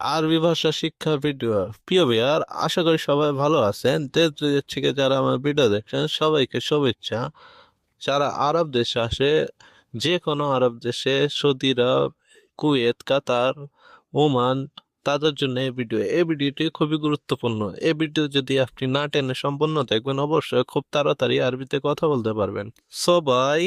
আরবি ভাষা শিক্ষা ভিডিও। প্রিয় ভাইয়ার আশা করি সবাই ভালো আছেন। দেশ থেকে যারা আমার ভিডিও দেখছেন, সবাইকে শুভেচ্ছা। যারা আরব দেশে আসে যে কোনো আরব দেশে, Saudi Arab, Kuwait, Qatar, Oman, তাদের জন্য এই ভিডিও। এই ভিডিওটি খুবই গুরুত্বপূর্ণ। এই ভিডিও যদি আপনি না টেনে সম্পূর্ণ দেখবেন, অবশ্যই খুব তাড়াতাড়ি আরবিতে কথা বলতে পারবেন। সবাই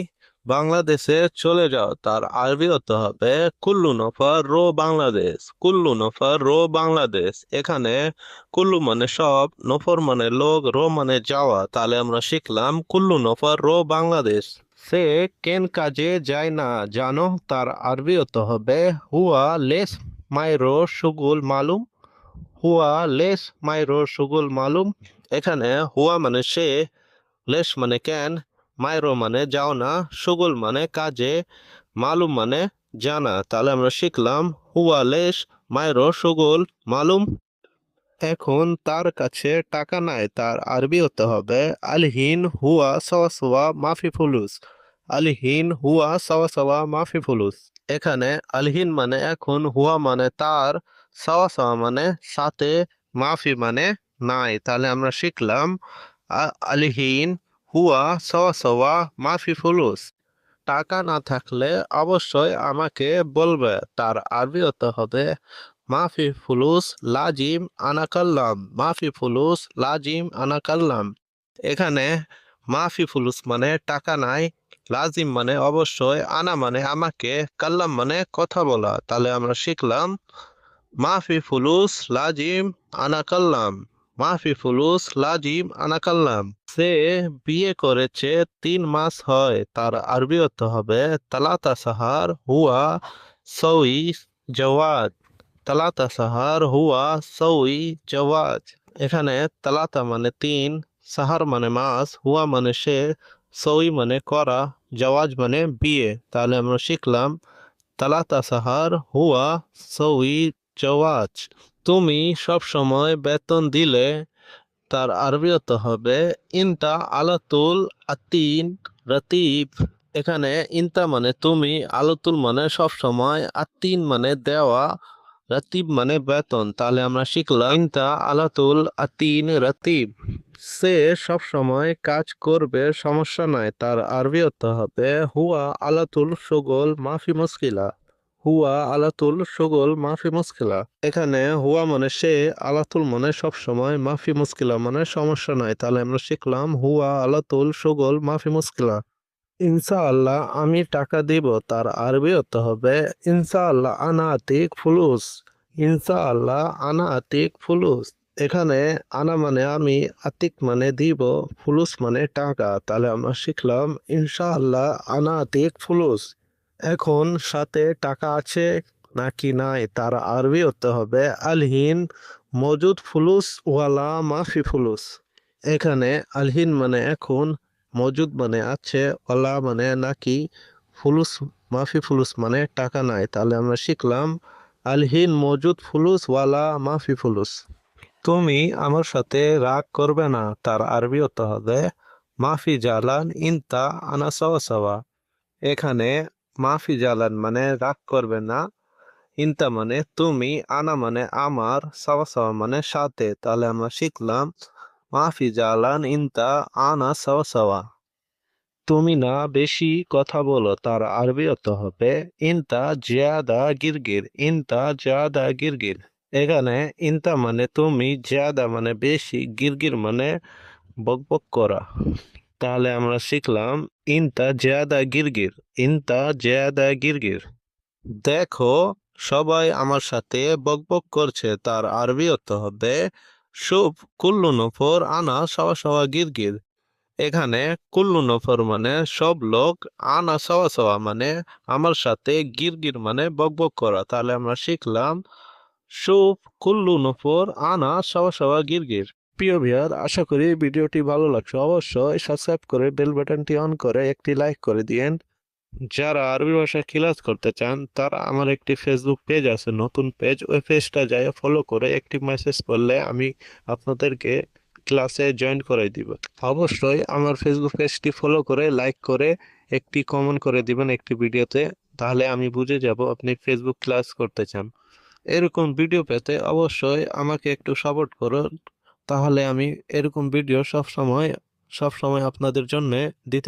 বাংলাদেশে চলে যাও, তার আরবি হতে হবে কুল্লু নফর রো বাংলাদেশ। কুল্লু নফর রো বাংলাদেশ। এখানে কুল্লু মানে সব, নফর মানে লোক, রো মানে যাওয়া। তাহলে আমরা শিখলাম কুল্লু নফর রো বাংলাদেশ। সে কেন কাজে যায় না? জানো, তার আরবি হতে হবে হুয়া লেস মাইরো সুগুল মালুম। হুয়া লেস মাইরো সুগুল মালুম। এখানে হুয়া মানে সে, লেস মানে কেন? মাইরো মানে যাও না, সুগুল মানে কাজে, মালুম মানে জানা। তাহলে আমরা শিখলাম, হুয়া লেস মাইরো সুগুল, মালুম। এখন তার কাছে টাকা নাই, তার আরবি হতে হবে, আলহিন হুয়া সওয়া সওয়া মাফি ফুলুস। আলহিন হুয়া সওয়া সওয়া মাফি ফুলুস। এখানে আলহীন মানে এখন, হুয়া মানে তার, সওয়া সওয়া মানে সাথে, মাফি মানে নাই। তাহলে আমরা শিখলাম আলহিন হুয়া, সওয়া সওয়া, মাফি ফুলুস। টাকা না থাকলে অবশ্যই আমাকে বলবে, তার আরবি হতে হবে, মাফি ফুলুস লাজিম আনাকাল্লাম, মাফি ফুলুস লাজিম আনাকাল্লাম। এখানে মাফি ফুলুস মানে টাকা নাই, লাজিম মানে অবশ্যই আনা মানে আমাকে, কাল্লাম মানে কথা বলা। তাহলে আমরা শিখলাম, মাফি ফুলুস লাজিম আনাকাল্লাম। মাফি ফুলুস লাজিম আনাকাল্লাম। সে বিয়ে করেছে তিন মাস হয়, তার আরবি হতে হবে তালাতা সাহার হুয়া সউই জওয়াজ। তালাতা সাহার হুয়া সউই জওয়াজ। এখানে তালাতা মানে তিন, সাহার মানে মাস, হুয়া মানে সে সউই মানে করা, জওয়াজ মানে বিয়ে। তাহলে আমরা শিখলাম তালাতা সাহার হুয়া সউই জওয়াজ। তুমি সব সময় বেতন দিলে তার আরবি হতে হবে ইনতা আলাতুল আতিন রাতিব। এখানে ইনতা মানে তুমি, আলাতুল মানে সব সময়, আতিন মানে দেওয়া, রতিব মানে বেতন। তাহলে আমরা শিখলাম ইনতা আলাতুল আতিন রাতিব। সে সব সময় কাজ করবে, সমস্যা নাই, তার আরবি হতে হবে হুয়া আলাতুল সুগল মাফি মুশকিলা। হুয়া আলাতুল সুগল মাফি মুশকিলা। এখানে হুয়া মানে সে, আলাতুল মানে সব সময় মাফি মুশকিলা মানে সমস্যা নাই। তাহলে আমরা শিখলাম হুয়া আলাতুল সুগল মাফি মুশকিলা। ইনশাআল্লাহ আমি টাকা দিব, তার আরবি হতে হবে ইনশাআল্লাহ আনা আতিক ফুলুস। ইনশাআল্লাহ আনা আতিক ফুলুস। এখানে আনা মানে আমি, আতিক মানে দিব, ফুলুস মানে টাকা। তাহলে আমরা শিখলাম ইনশাআল্লাহ আনা আতিক ফুলুস। এখন সাথে টাকা আছে নাকি নাই তার আরবি হতে হবে। আলহিন মজুদ ফুলুস ওয়ালা মাফি ফুলুস। এখানে আলহিন মানে এখন, মজুদ মানে আছে, ওয়ালা মানে নাকি ফুলুস, মাফি ফুলুস মানে টাকা নাই। তাহলে আমরা শিখলাম আলহিন, মজুদ ফুলুস, ওয়ালা, মাফি ফুলুস। তুমি আমার সাথে রাগ করবে না, তার আরবি হতে হবে মাফি জালান ইনতা আনা এখানে মাফি জালান মানে রাগ করবে না। ইনতা মানে তুমি, আনা মানে আমার, সাওয়া সাওয়া মানে সাথে। তাহলে আমরা শিখলাম মাফি জালান, ইনতা, আনা, সাওয়া সাওয়া। তুমি না বেশি কথা বলো, তার আরবি হতে হবে ইনতা জিয়াদা গিরগির, ইনতা জিয়াদা গিরগির। এখানে ইনতা মানে তুমি, জিয়াদা মানে বেশি, গিরগির মানে বকবক করা। তাহলে আমরা শিখলাম ইনতা জিয়াদা গিরগির, ইনতা জিয়াদা গিরগির। দেখো, সবাই আমার সাথে বকবক করছে, তার আরবি হতে হবে, শুভ কুল্লু নফর আনা সাওয়া সাওয়া গিরগির। এখানে কুল্লু নফর মানে সব লোক, আনা সাওয়া সাওয়া মানে আমার সাথে গিরগির মানে বকবক করা। তাহলে আমরা শিখলাম, শুভ কুল্লু নফর আনা সাওয়া সাওয়া গিরগির। প্রিয় ভিয়ার আশা করি ভিডিওটি ভালো লাগছে। অবশ্যই সাবস্ক্রাইব করে বেল বাটনটি অন করে একটি লাইক করে দিয়েন। যারা আরবি ভাষায় ক্লাস করতে চান, তারা আমার একটি ফেসবুক পেজ আছে। নতুন পেজ ওই পেজটা যাই ফলো করে একটি মেসেজ করলে আমি আপনাদেরকে ক্লাসে জয়েন করে দিব। অবশ্যই আমার ফেসবুক পেজটি ফলো করে লাইক করে একটি কমেন্ট করে দিবেন একটি ভিডিওতে তাহলে আমি বুঝে যাব আপনি ফেসবুক ক্লাস করতে চান। এরকম ভিডিও পেতে অবশ্যই আমাকে একটু সাপোর্ট করুন। তাহলে আমি এরকম ভিডিও সব সময় সব সময় আপনাদের জন্য দিতে